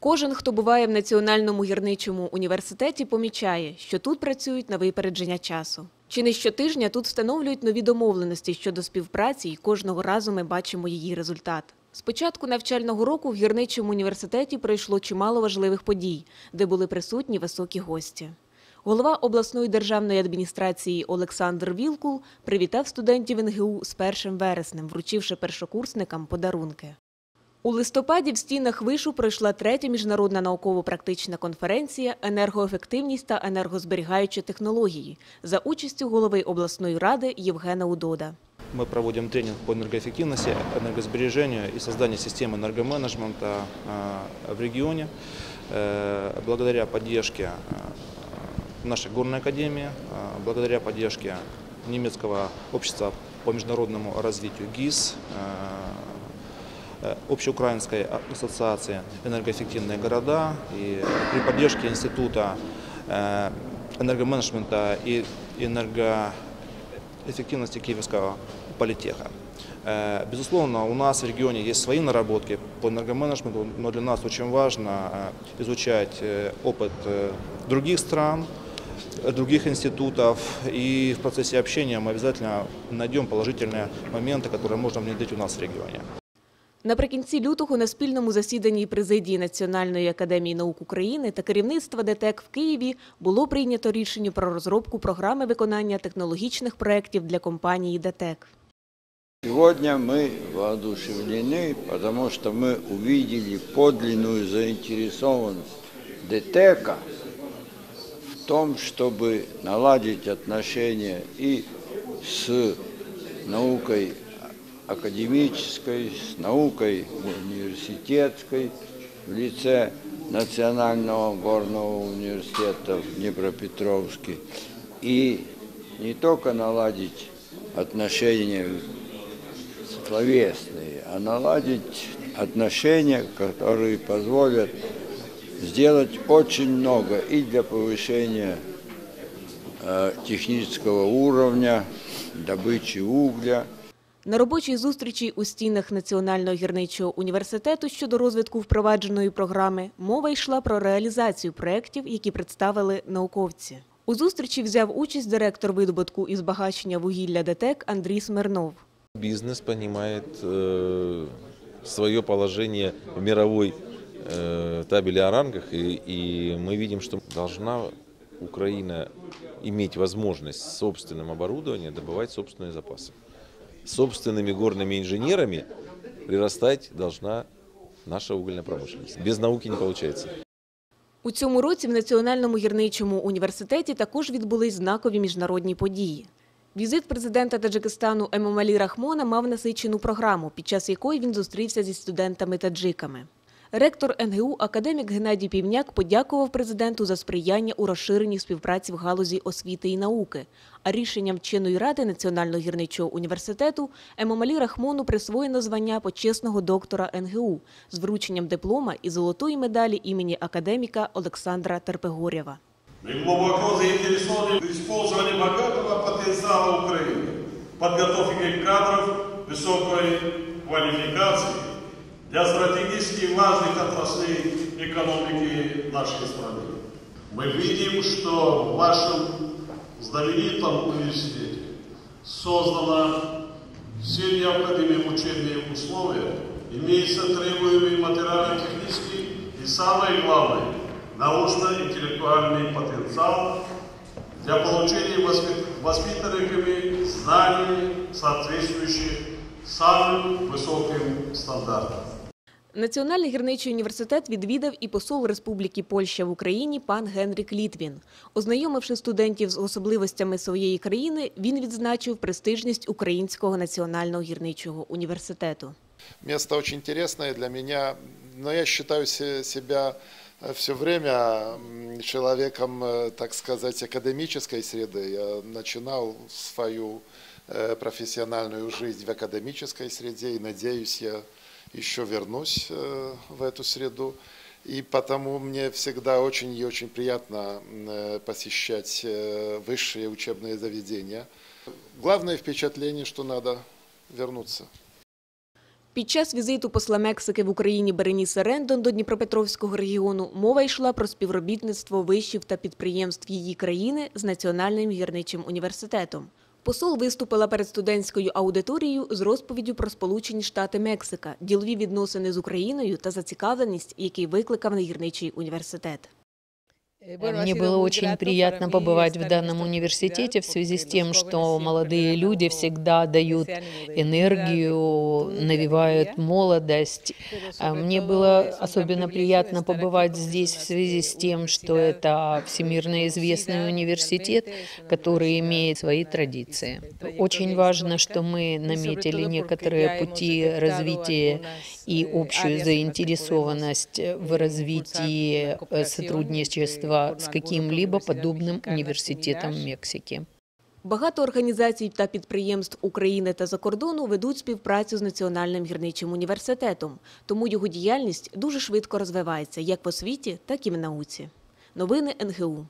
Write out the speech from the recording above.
Кожен, хто буває в Національному гірничому університеті, помічає, що тут працюють на випередження часу. Чи не щотижня тут встановлюють нові домовленості щодо співпраці, і кожного разу ми бачимо її результат. З початку навчального року в гірничому університеті пройшло чимало важливих подій, де були присутні високі гості. Голова обласної державної адміністрації Олександр Вілкул привітав студентів НГУ з 1 вереснем, вручивши першокурсникам подарунки. У листопаді в стінах вишу пройшла третя міжнародна науково-практична конференція «Енергоефективність та енергозберігаючі технології» за участю голови обласної ради Євгена Удода. Мы проводим тренинг по энергоэффективности, энергосбережению и созданию системы энергоменеджмента э, в регионе. Э, Благодаря поддержке э, нашей горной академии, э, благодаря поддержке немецкого общества по международному развитию ГИС, э, э, Общеукраинской ассоциации «Энергоэффективные города» и при поддержке Института э, энергоменеджмента и энергоэффективности Киевского политеха. Э, Безусловно, у нас в регионе есть свои наработки по энергоменеджменту, но для нас очень важно э, изучать э, опыт э, других стран, э, других институтов, и в процессе общения мы обязательно найдем положительные моменты, которые можно внедрить у нас в регионе. Наприкінці лютого на спільному засіданні президії Національної академії наук України та керівництва ДТЕК в Києві було прийнято рішення про розробку програми виконання технологічних проєктів для компанії ДТЕК. Сегодня мы воодушевлены, потому что мы увидели подлинную заинтересованность ДТЭКа в том, чтобы наладить отношения и с наукой академической, с наукой университетской в лице Национального горного университета в Днепропетровске. И не только наладить отношения словесные, а наладить отношения, которые позволят сделать очень много и для повышения э, технического уровня, добычи угля. На робочій зустрічі у стінах Національного гірничого університету щодо розвитку впровадженої програми мова йшла про реалізацію проєктів, які представили науковці. У зустрічі взяв участь директор видобутку і збагачення вугілля ДТЕК Андрій Смирнов. Бизнес понимает э, свое положение в мировой э, табеле о рангах, и, и мы видим, что должна Украина иметь возможность с собственным оборудованием добывать собственные запасы. Собственными горными инженерами прирастать должна наша угольная промышленность. Без науки не получается. У цьому році в Національному гірничому університеті також відбулись знакові міжнародні події. Візит президента Таджикистану Емомалі Рахмона мав насичену програму, під час якої він зустрівся зі студентами-таджиками. Ректор НГУ академік Геннадій Півняк подякував президенту за сприяння у розширенні співпраці в галузі освіти і науки. А рішенням чинної ради Національного гірничого університету Емомалі Рахмону присвоєно звання почесного доктора НГУ з врученням диплома і золотої медалі імені академіка Олександра Терпегорєва. Мы глубоко заинтересованы в использовании богатого потенциала Украины, подготовке кадров высокой квалификации Для стратегически важных отраслей экономики нашей страны. Мы видим, что в вашем знаменитом университете создана все необходимые учебные условия, имеется требуемый материально-технический и, самое главное, научно-интеллектуальный потенциал для получения воспит- воспитанниками знаний, соответствующих самым высоким стандартам. Національний гірничий університет відвідав і посол Республіки Польща в Україні пан Генрік Літвін. Ознайомивши студентів з особливостями своєї країни, він відзначив престижність Українського національного гірничого університету. Место очень интересное для меня, но я считаю се- себя все время м, человеком, э, так сказать, академической среды. Я начинал свою э, профессиональную жизнь в академической среде и надеюсь, я еще вернусь э, в эту среду. И потому мне всегда очень и очень приятно м, э, посещать э, высшие учебные заведения. Главное впечатление, что надо вернуться. Під час візиту посла Мексики в Україні Береніса Рендон до Дніпропетровського регіону мова йшла про співробітництво вишів та підприємств її країни з Національним гірничим університетом. Посол виступила перед студентською аудиторією з розповіддю про Сполучені Штати Мексика, ділові відносини з Україною та зацікавленість, який викликав гірничий університет. Мне было очень приятно побывать в данном университете в связи с тем, что молодые люди всегда дают энергию, навевают молодость. Мне было особенно приятно побывать здесь в связи с тем, что это всемирно известный университет, который имеет свои традиции. Очень важно, что мы наметили некоторые пути развития и общую заинтересованность в развитии э, сотрудничества с каким-либо подобным университетом Мексики. Багато організацій та підприємств України та за кордону ведуть співпрацю з Національним гірничим університетом, тому його діяльність дуже швидко розвивається як в освіті, так і в науці. Новини НГУ.